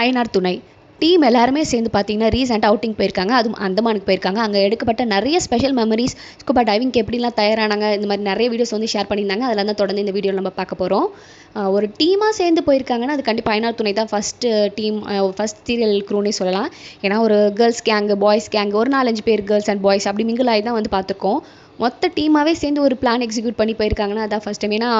அயனார் துணை. டீம் எல்லாருமே சேர்ந்து பார்த்தீங்கன்னா ரீசெண்டாக அவுட்டிங் போயிருக்காங்க. அதுவும் அந்தமானுக்கு போயிருக்காங்க. அங்கே எடுக்கப்பட்ட நிறைய ஸ்பெஷல் மெமரிஸ் ஸ்கூபா டைவிங்க்கு எப்படிலாம் தயாரானாங்க இந்த மாதிரி நிறைய வீடியோஸ் வந்து ஷேர் பண்ணியிருந்தாங்க. அதெல்லாம் தான் தொடர்ந்து இந்த வீடியோவில் நம்ம பார்க்க போகிறோம் ஒரு டீமாக சேர்ந்து போயிருக்காங்கன்னா அது கண்டிப்பாக பயனார் துணை தான் ஃபஸ்ட்டு டீம் ஃபஸ்ட் சீரியல் க்ரூனே சொல்லலாம். ஏன்னா ஒரு கேர்ள்ஸ் கேங்கு பாய்ஸ் கேங் ஒரு நாலஞ்சு பேர் கேர்ள்ஸ் அண்ட் பாய்ஸ் அப்படி மிங்கிள் ஆகி தான் வந்து பார்த்துருக்கோம். மொத்த டீமாகவே சேர்ந்து ஒரு பிளான் எக்ஸிக்யூட் பண்ணி போயிருக்காங்கன்னா அதான் ஃபஸ்ட் டைம் ஏன்னா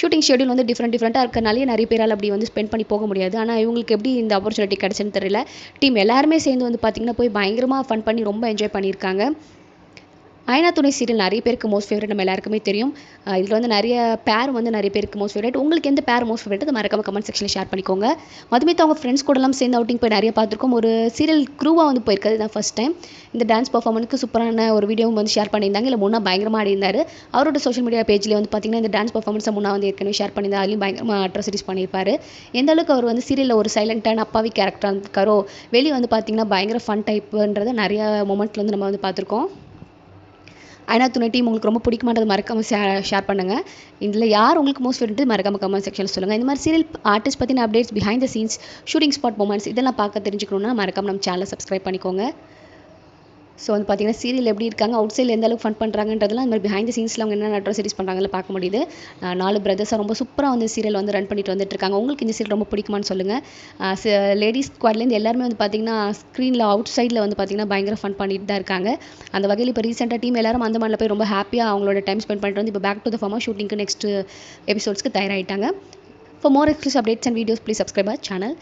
ஷூட்டிங் ஷெடியூல் வந்து டிஃப்ரெண்ட் டிஃப்ரெண்ட்டாக இருக்கனாலே நிறைய பேரால் அப்படி வந்து ஸ்பெண்ட் பண்ணி போக முடியாது. ஆனால் இவங்களுக்கு எப்படி இந்த ஆப்பர்ச்சுனிட்டி கிடச்சுன்னு தெரியல. டீம் எல்லாருமே சேர்ந்து வந்து பார்த்திங்கன்னா போய் பயங்கரமாக ஃபன் பண்ணி ரொம்ப என்ஜாய் பண்ணியிருக்காங்க. அயனா துணை சீரியல் நிறைய பேருக்கு மோஸ்ட் ஃபேவரட் நம்ம எல்லாருக்குமே தெரியும். இதில் வந்து நிறைய பேர் வந்து நிறைய பேருக்கு மோஸ்ட் ஃபேவரட் உங்களுக்கு எந்த பேர் மோஸ்ட் ஃபேவரட் அது மறக்காம கமெண்ட் செக்ஷனில் ஷேர் பண்ணிக்கோங்க. மதுமிதா அவங்க ஃப்ரெண்ட்ஸ் கூடலாம் சேர்ந்து அவுட்டிங் போய் நிறைய பார்த்துருக்கோம். ஒரு சீரியல் க்ரூவாக வந்து போயிருக்காது தான் ஃபஸ்ட் டைம் இந்த டான்ஸ் பர்ஃபார்மன்ஸ்க்கு சூப்பரான ஒரு வீடியோவும் வந்து ஷேர் பண்ணியிருந்தாங்க. இல்லை முன்னா பயங்கரமாக ஆடிருந்தார் அவரோட சோஷியல் மீடியா பேஜ்லேயே வந்து பார்த்திங்கன்னா இந்த டான்ஸ் பர்ஃபார்மன்ஸை முன்னா வந்து ஏற்கனவே ஷேர் பண்ணியிருந்தா அதுலேயும் பயங்கரமாக அட்ராசிட்டிஸ் பண்ணியிருப்பார். எந்த அளவுக்கு அவர் வந்து சீரியலில் ஒரு சைலண்டான அப்பாவி கேரக்டராக இருக்காரோ வெளியே வந்து பார்த்திங்கன்னா பயங்கர ஃபன் டைப்புன்றதை நிறைய மொமெண்ட்டில் வந்து நம்ம வந்து பார்த்துருக்கோம். ஐநா துணை டீம் உங்களுக்கு ரொம்ப பிடிக்குமான்றது மறக்காமல் ஷேர் ஷேர் பண்ணுங்கள் இதில் யார் உங்களுக்கு மோஸ்ட் ஃபேவரட் மறக்காம கமெண்ட் செக்ஷனில் சொல்லுங்கள் இந்த மாதிரி சீரியல் ஆர்டிஸ்ட் பற்றின updates behind the scenes shooting spot moments இதெல்லாம் பார்க்க தெரிஞ்சுக்கணுன்னா மறக்காம நம்ம சேனலை சப்ஸ்கிரைப் பண்ணிக்கோங்க. ஸோ வந்து பார்த்தீங்கன்னா சீரியல் எப்படி இருக்காங்க அவுட் சைடில் எந்த அளவுக்கு ஃபன் பண்ணுறாங்கன்றதுலாம் இந்த மாதிரி பிஹைண்ட் த சீன்ஸில் அவங்க என்ன அட்ராசிட்டிஸ் பண்ணுறாங்கன்னு பார்க்க முடியுது. நாலு பிரதர்ஸாக ரொம்ப சூப்பராக வந்து சீரியல் வந்து ரன் பண்ணிட்டு வந்துட்டு இருக்காங்க. உங்களுக்கு இந்த சீரியல் ரொம்ப பிடிக்குமான்னு சொல்லுங்கள் லேடிஸ் ஸ்குவாட்லேருந்து எல்லாருமே வந்து பார்த்தீங்கன்னா ஸ்க்ரீனில் அவுட் சைடில் வந்து பார்த்தீங்கன்னா பயங்கர ஃபன் பண்ணிட்டு தான் இருக்காங்க. அந்த வகையில் இப்போ ரீசெண்டாக டீம் எல்லாரும் அந்த மாதிரில போய் ரொம்ப ஹாப்பியாக அவங்களோட டைம் ஸ்பெண்ட் பண்ணிட்டு வந்து இப்போ பேக் டு த ஃபார்ம் ஷூட்டிங்க்கு நெக்ஸ்ட் எபிசோட்ஸ்க்கு தயாராகிட்டாங்க for more exclusive updates and videos please subscribe channel